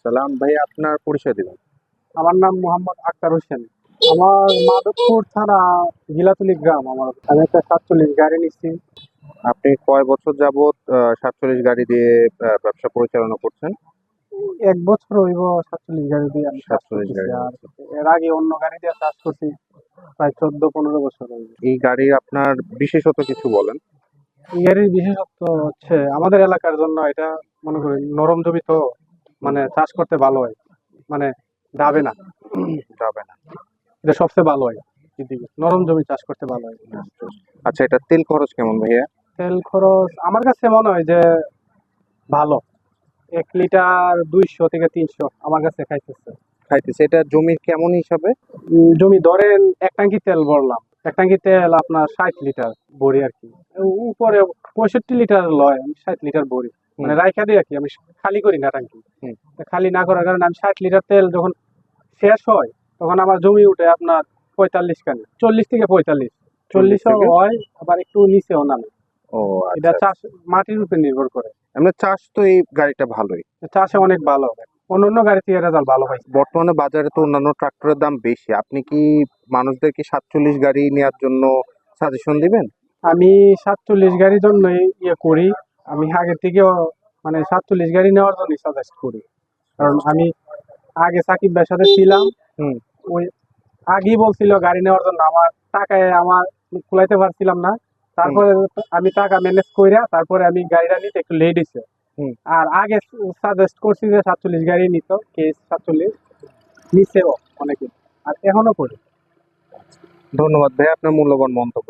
আসসালাম ভাই আপনার পরিচয় দিবেন। আমার নাম মোহাম্মদ আক্তার হোসেন। আমার মাধবপুর থানা গিলাতুলি গ্রাম আমার আমি একটা সাতচল্লিশ গাড়ি নিচ্ছি। আপনি কয় বছর যাবত সাতচল্লিশ গাড়ি দিয়ে ব্যবসা পরিচালনা করছেন? এক বছর হইব সাতচল্লিশ গাড়ি দিয়ে আমি চাষ 47 করতেছি। গাড়ি এর আগে অন্য গাড়ি দিয়ে চাষ করছি প্রায় চোদ্দ পনেরো বছর এই গাড়ির আপনার বিশেষত কিছু বলেন। এই গাড়ির বিশেষত্ব হচ্ছে আমাদের এলাকার জন্য এটা মনে করি নরম জমি তো। মানে চাষ করতে ভালো হয়। মানে দাবে না। যাবে না। এটা সবচেয়ে ভালো হয়। এদিকে নরম জমি চাষ করতে ভালো হয়। আচ্ছা এটা তেল খরচ কেমন ভাইয়া? তেল খরচ আমার কাছে মনে হয় যে ভালো। এক লিটার দুইশো থেকে তিনশো আমার কাছে খাইতেছে। খাইতেছে। এটা জমির কেমন হিসাবে? জমি ধরেন এক ট্যাঙ্কি তেল ভরলাম। এক ট্যাঙ্কি তেল আপনার ষাট লিটার ভরি আর কি। উপরে পঁয়ষট্টি লিটার লয় আমি ষাট লিটার ভরি মানে রাইখা আর কি আমি খালি করি না ট্যাঙ্কি। খালি না করার কারণে আমি ষাট লিটার তেল যখন শেষ হয় তখন আমার জমি উঠে আপনার পঁয়তাল্লিশ কানে চল্লিশ থেকে পঁয়তাল্লিশ। চল্লিশও হয় আবার একটু নিচেও নামে। ও এটা আচ্ছা। চাষ মাটির উপর নির্ভর করে। এমনি চাষ তো এই গাড়িটা ভালোই। চাষে অনেক ভালো হবে অন্য অন্য গাড়ি থেকে রেজাল্ট ভালো হয়। বর্তমানে বাজারে তো অন্যান্য ট্রাক্টরের দাম বেশি। আপনি কি মানুষদেরকে সাতচল্লিশ গাড়ি নেওয়ার জন্য সাজেশন দিবেন? আমি সাতচল্লিশ গাড়ির জন্যই ইয়ে করি। আমি আগে থেকেও মানে সাতচল্লিশ গাড়ি নেওয়ার জন্য সাজেস্ট করি। কারণ আমি আগে সাকিব ভাইয়ের সাথে ছিলাম। ওই আগেই বলছিল গাড়ি নেওয়ার জন্য। আমার টাকায় আমার কুলাইতে পারছিলাম না। তারপরে আমি টাকা ম্যানেজ কইরা তারপরে আমি গাড়িটা নিতে একটু লেট হয়েছে আর আগে সাজেস্ট করছি যে সাতচল্লিশ গাড়ি নিত কেস সাতচল্লিশ? নিচেও অনেকে। আর এখনও করি। ধন্যবাদ ভাই আপনার মূল্যবান মন্তব্যের জন্য